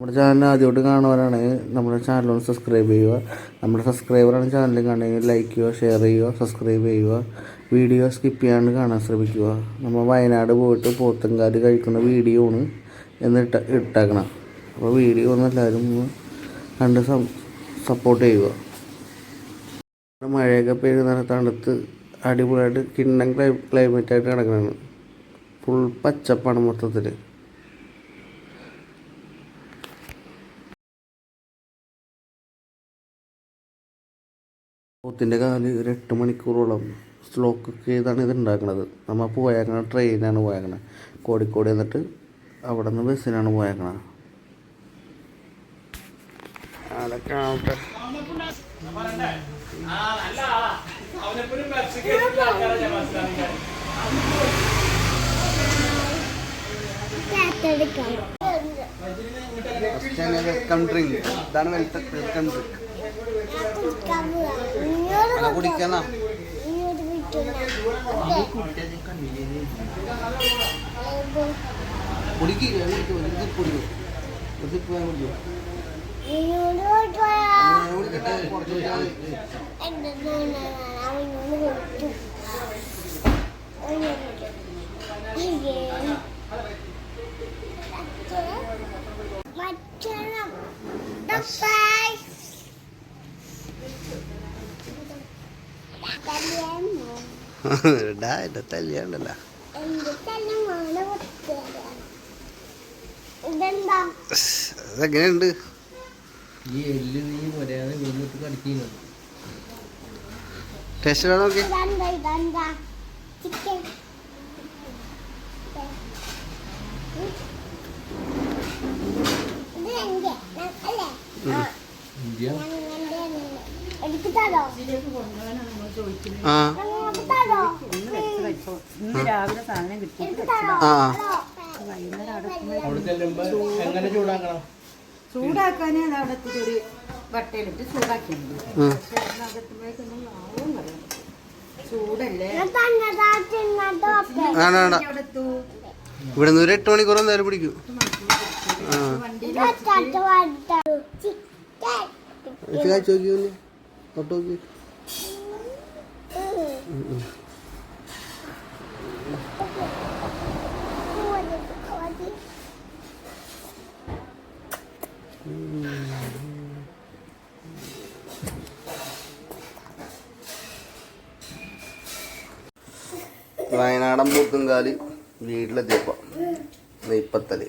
നമ്മുടെ ചാനൽ ആദ്യമായിട്ട് കാണുവാനാണ് നമ്മുടെ ചാനൽ ഒന്ന് സബ്സ്ക്രൈബ് ചെയ്യുക. നമ്മുടെ സബ്സ്ക്രൈബറാണ് ചാനൽ കാണുമെങ്കിൽ ലൈക്ക് ചെയ്യുക ഷെയർ ചെയ്യുക സബ്സ്ക്രൈബ് ചെയ്യുക. വീഡിയോ സ്കിപ്പ് ചെയ്യാണ്ട് കാണാൻ ശ്രമിക്കുക. നമ്മൾ വയനാട് പോയിട്ട് പോത്തങ്കാൽ കഴിക്കുന്ന വീഡിയോ ആണ് എന്ന് ഇട്ട ഇട്ടേക്കണം. അപ്പോൾ വീഡിയോ ഒന്ന് എല്ലാവരും കണ്ട് സപ്പോർട്ട് ചെയ്യുക. മഴയൊക്കെ പെയ്ത് നല്ല തണുത്ത് അടിപൊളിയായിട്ട് കിണ്ണം ക്ലൈ ക്ലൈമറ്റായിട്ട് കിടക്കണതാണ് ഫുൾ പച്ചപ്പാണ് മൊത്തത്തിൽ പോത്തിന്റെ കാൽ ഒരു എട്ട് മണിക്കൂറോളം സ്ലോക്ക് ചെയ്താണ് ഇത് ഉണ്ടാക്കുന്നത് നമ്മൾ പോയേക്കണ ട്രെയിനാണ് പോയേക്കണത് കോഴിക്കോട് എന്നിട്ട് അവിടെ നിന്ന് ബസ്സിനാണ് പോയേക്കണത് അതൊക്കെ ആവട്ടെ. ഡ്രിങ്ക് ഇതാണ് വെൽക്കം ഡ്രിങ്ക് കുടിക്കണം കുടിക്കുക കുടിക്കും കുടിക്കും കുടിക്കും. കുടിക്കട്ടെ എന്റെ തല്ലിയാണ്ടല്ല അതെങ്ങനെയുണ്ട്? ഈ എല്ല് നീ വരാതെ വീണിട്ട് കടിക്കുന്നു ടേസ്റ്റ് ഇത് എന്റെ ഇന്ത്യ? ആ. ഇന്ന് രാവിലെ സാധനം ആ വൈകുന്നേരം അവിടെ അവിടെ എങ്ങനെ ചൂടാക്കണം? ചൂടാക്കാൻ അവിടത്തെ ഒരു വട്ടയിലിട്ട് ചൂടാക്കിയിട്ടുണ്ട് ഉം. പക്ഷെ അതിനകത്തുമ്പോഴേക്കൊന്നും ആവും പറയാം ചൂടല്ലേ? ഞാൻ തന്നതാ തിന്നതോ വേണ്ട വേണ്ട. അവിടെ എത്തു. ഇവിടെ നിന്ന് ഒരു എട്ട് മണിക്കൂർ എന്തായാലും പിടിക്കും. ആ. തൊട്ട് വയനാടൻ പൂത്തുംകാൽ വീട്ടിലെത്തിയപ്പോ. നെയ്പ്പത്തൽ